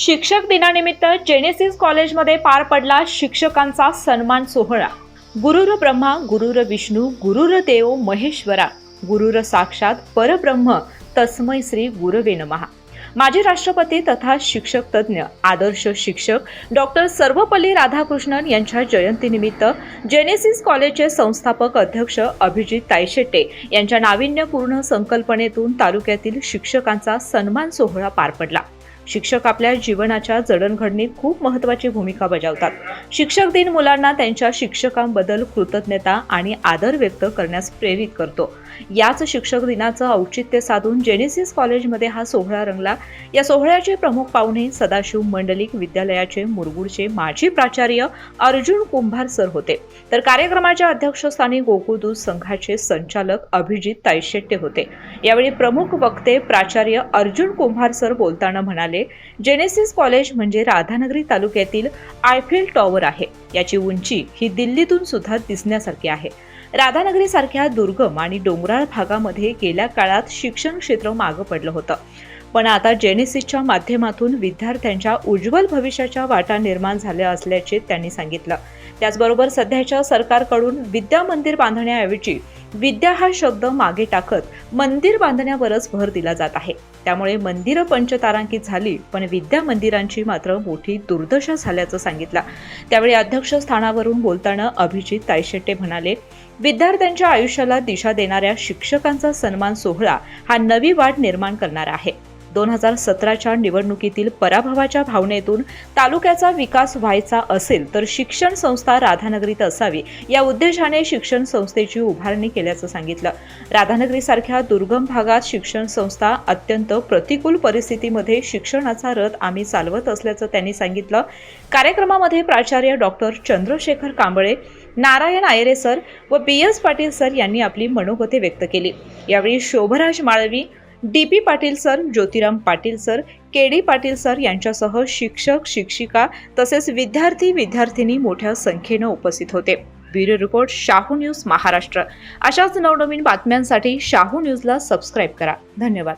शिक्षक दिनानिमित्त जेनेसिस कॉलेजमध्ये पार पडला शिक्षकांचा सन्मान सोहळा. गुरुर ब्रह्मा गुरुर विष्णू गुरुर देव महेश्वरा गुरुर साक्षात परब्रह्म तस्मै श्री गुरवे नमहा माजी राष्ट्रपती तथा शिक्षक तज्ज्ञ आदर्श शिक्षक डॉक्टर सर्वपल्ली राधाकृष्णन यांच्या जयंतीनिमित्त जेनेसिस कॉलेजचे संस्थापक अध्यक्ष अभिजित तायशेट्टे यांच्या नाविन्यपूर्ण संकल्पनेतून तालुक्यातील शिक्षकांचा सन्मान सोहळा पार पडला. शिक्षक आपल्या जीवनाच्या जडणघडणीत खूप महत्त्वाची भूमिका बजावतात. शिक्षक दिन मुलांना त्यांच्या शिक्षकांबद्दल कृतज्ञता आणि आदर व्यक्त करण्यास प्रेरित करतो. याच शिक्षक दिनाचं औचित्य साधून जेनेसिस कॉलेजमध्ये हा सोहळा रंगला. या सोहळ्याचे प्रमुख पाहुणे सदाशिव मंडलिक विद्यालयाचे मुरगुडचे माजी प्राचार्य अर्जुन कुंभार सर होते. तर कार्यक्रमाच्या अध्यक्षस्थानी गोकुळदूत संघाचे संचालक अभिजित तायशेट्टे होते. यावेळी प्रमुख वक्ते प्राचार्य अर्जुन कुंभार सर बोलताना म्हणाले जेनेसिस कॉलेज म्हणजे राधानगरी तालुक्यातील आयफिल टॉवर आहे. याची उंची ही दिल्लीतून सुद्धा दिसण्यासारखी आहे. राधानगरी सारख्या दुर्गम आणि डोंगराळ भागामध्ये गेल्या काळात शिक्षण क्षेत्र मागं पडलं होतं. पण आता जेनेसिसच्या माध्यमातून विद्यार्थ्यांच्या उज्ज्वल भविष्याच्या वाटा निर्माण झाल्या असल्याचे त्यांनी सांगितलं. त्याचबरोबर सध्याच्या सरकारकडून विद्या मंदिर बांधण्याऐवजी विद्या हा शब्द मागे टाकत मंदिर बांधण्यावरच भर दिला जात आहे. त्यामुळे मंदिरं पंचतारांकित झाली पण विद्या मंदिरांची मात्र मोठी दुर्दशा झाल्याचं सांगितलं. त्यावेळी अध्यक्षस्थानावरून बोलताना अभिजित तायशेट्टे म्हणाले विद्यार्थ्यांच्या आयुष्याला दिशा देणाऱ्या शिक्षकांचा सन्मान सोहळा हा नवी वाट निर्माण करणारा आहे. दोन हजार सतराच्या निवडणुकीतील पराभवाच्या भावनेतून तालुक्याचा विकास व्हायचा असेल तर शिक्षण संस्था राधानगरीत असावी या उद्देशाने शिक्षण संस्थेची उभारणी केल्याचं सांगितलं. राधानगरीसारख्या दुर्गम भागात शिक्षण संस्था अत्यंत प्रतिकूल परिस्थितीमध्ये शिक्षणाचा रथ आम्ही चालवत असल्याचं त्यांनी सांगितलं. कार्यक्रमामध्ये प्राचार्य डॉक्टर चंद्रशेखर कांबळे नारायण आयरे सर व बी एस पाटील सर यांनी आपली मनोगते व्यक्त केली. यावेळी Shobharaj Malvi D P Patil sir Jyotiram Patil sir K D Patil sir यांच्यासह शिक्षक शिक्षिका तसेच विद्यार्थी विद्यार्थिनी मोठ्या संख्येनं उपस्थित होते. Bureau report Shahu news Maharashtra. अशाच नवनवीन बातम्यांसाठी शाहू न्यूजला सबस्क्राईब करा. धन्यवाद.